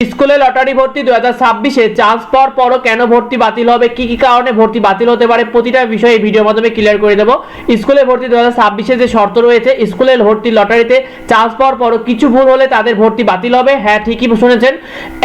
স্কুলে লটারি ভর্তি দু হাজার ছাব্বিশে চান্স পাওয়ার পরও কেন ভর্তি বাতিল হবে? কি কি কারণে ভর্তি বাতিল হতে পারে? প্রতিটা বিষয় এই ভিডিওর মাধ্যমে ক্লিয়ার করে দেবো। স্কুলে ভর্তি দু হাজার ছাব্বিশে যে শর্ত রয়েছে, স্কুলে ভর্তি লটারিতে চান্স পাওয়ার পরও কিছু ভুল হলে তাদের ভর্তি বাতিল হবে। হ্যাঁ ঠিকই শুনেছেন।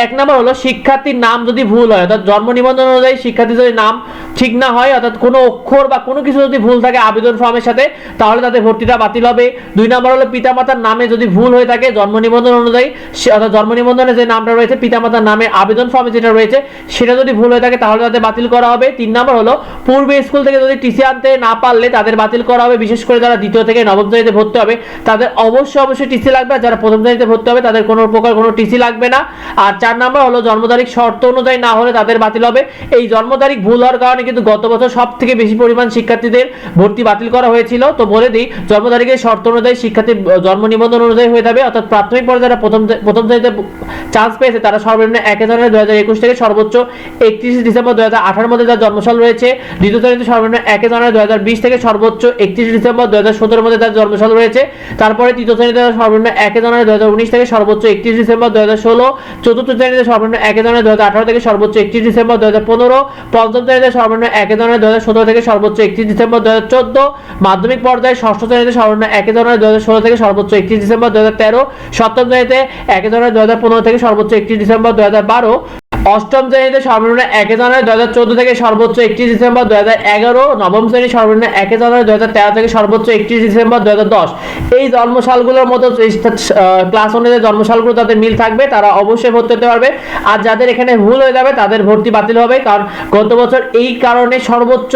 এক নম্বর হলো, শিক্ষার্থীর নাম যদি ভুল হয়, অর্থাৎ জন্ম নিবন্ধন অনুযায়ী শিক্ষার্থীর যদি নাম ঠিক না হয়, অর্থাৎ কোনো অক্ষর বা কোনো কিছু যদি ভুল থাকে আবেদন ফর্মের সাথে, তাহলে তাদের ভর্তিটা বাতিল হবে। দুই নম্বর হলো, পিতামাতার নামে যদি ভুল হয়ে থাকে, জন্ম নিবন্ধন অনুযায়ী অর্থাৎ জন্ম নিবন্ধনে যে নামটা রয়েছে, পিতামাতার নামে আবেদন ফর্মে যেটা রয়েছে, সেটা যদি ভুল হয়ে থাকে তাহলে তাদের বাতিল করা হবে। তিন নম্বর হলো, পূর্বে স্কুল থেকে যদি টিসি আনতে না পারলে তাদের বাতিল করা হবে, বিশেষ করে যারা দ্বিতীয় থেকে নবম শ্রেণীতে ভর্তি হবে, তাদের অবশ্যই অবশ্যই টিসি লাগবে, আর যারা প্রথম শ্রেণীতে ভর্তি হবে, তাদের কোনো প্রকার কোনো টিসি লাগবে না। আর চার নম্বর হলো, জন্ম তারিখ শর্ত অনুযায়ী না হলে তাদের বাতিল হবে। এই জন্ম তারিখ ভুল হওয়ার কারণে কিন্তু গত বছর সব থেকে বেশি পরিমাণ শিক্ষার্থীদের ভর্তি বাতিল করা হয়েছিল। তো বলে দিই, জন্ম তারিখের শর্ত অনুযায়ী শিক্ষার্থীর, জন্ম নিবন্ধন অনুযায়ী হয়ে যাবে, অর্থাৎ প্রাথমিক পর্যায়ে যারা প্রথম প্রথম শ্রেণীতে চান্স পেয়েছে তারা সর্বনিম্ন এক জানুয়ারি দু হাজার একুশ থেকে সর্বোচ্চ একত্রিশে ডিসেম্বর দু হাজার আঠারোর মধ্যে যার জন্মসাল রয়েছে, দ্বিতীয় শ্রেণীতে সর্বনিম্ন এক জানুয়ারি দু হাজার বিশ থেকে সর্বোচ্চ একত্রিশে ডিসেম্বর দু হাজার সতেরোর মধ্যে তার জন্মসাল রয়েছে, তারপরে তৃতীয় শ্রেণীতে তারা সর্বনিম্ন এক জানুয়ারি দু হাজার উনিশ থেকে সর্বোচ্চ একত্রিশ ডিসেম্বর দু হাজার ষোলো, চতুর্থ শ্রেণীতে সর্বনিম্ন এক জানুয়ারি দু হাজার আঠারো থেকে সর্বোচ্চ একত্রিশ ডিসেম্বর দু হাজার পনেরো, পঞ্চম শ্রেণীতে সর্বনিম্ন এক ধরনের দু হাজার সতেরো থেকে সর্বোচ্চ একত্রিশ ডিসেম্বর দু হাজার চোদ্দ, মাধ্যমিক পর্যায়ে ষষ্ঠ শ্রেণীতে সর্বনিম্ন এক ধরনের দু হাজার ষোলো থেকে সর্বোচ্চ একত্রিশ ডিসেম্বর দু হাজার তেরো, সপ্তম শ্রেণীতে এক জানুয়ারি দু হাজার পনেরো থেকে সর্বোচ্চ একত্রিশ ডিসেম্বর দু হাজার বারো অষ্টম শ্রেণীতে সর্বনিম্ন এক জানুয়ারি দু হাজার চোদ্দ থেকে সর্বোচ্চ একত্রিশ ডিসেম্বর দু হাজার এগারো, নবম শ্রেণি সর্বনিম্ন এক জানুয়ারি দু হাজার তেরো থেকে সর্বোচ্চ একত্রিশ ডিসেম্বর দু হাজার দশ। এই জন্মসালগুলোর মতো ক্লাস অনুযায়ী জন্মসালগুলো তাদের মিল থাকবে, তারা অবশ্যই ভর্তি হতে পারবে। আর যাদের এখানে ভুল হয়ে যাবে, তাদের ভর্তি বাতিল হবে, কারণ গত বছর এই কারণে সর্বোচ্চ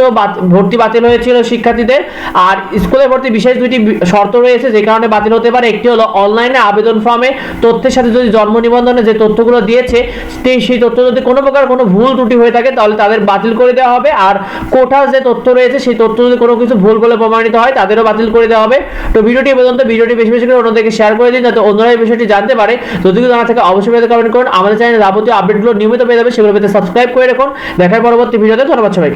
ভর্তি বাতিল হয়েছিল শিক্ষার্থীদের। আর স্কুলে ভর্তি বিশেষ দুটি শর্ত রয়েছে, যে কারণে বাতিল হতে পারে। একটি হলো অনলাইনে আবেদন ফর্মে তথ্যের সাথে যদি জন্ম নিবন্ধনে যে তথ্যগুলো দিয়েছে সেই তথ্য যদি কোনো প্রকার কোনো ভুল ত্রুটি হয়ে থাকে, তাহলে তাদের বাতিল করে দেওয়া হবে। আর কোঠার যে তথ্য রয়েছে, সেই তথ্য যদি কোনো কিছু ভুল বলে প্রমাণিত হয়, তাদেরও বাতিল করে দেওয়া হবে। তো ভিডিওটি পর্যন্ত। ভিডিওটি বেশি বেশি করে অন্যদেরকে শেয়ার করে দিন, যাতে অন্যরা এই বিষয়টি জানতে পারে। যদি কিছু জানা থাকে, অবশ্যই পেতে কমেন্ট করুন। আমাদের চ্যানেলে যাবতীয় আপডেটগুলো নিয়মিত পেয়ে যাবে, সেগুলো পেতে সাবস্ক্রাইব করে রাখুন। দেখার পরবর্তী ভিডিওতে ধন্যবাদ সবাইকে।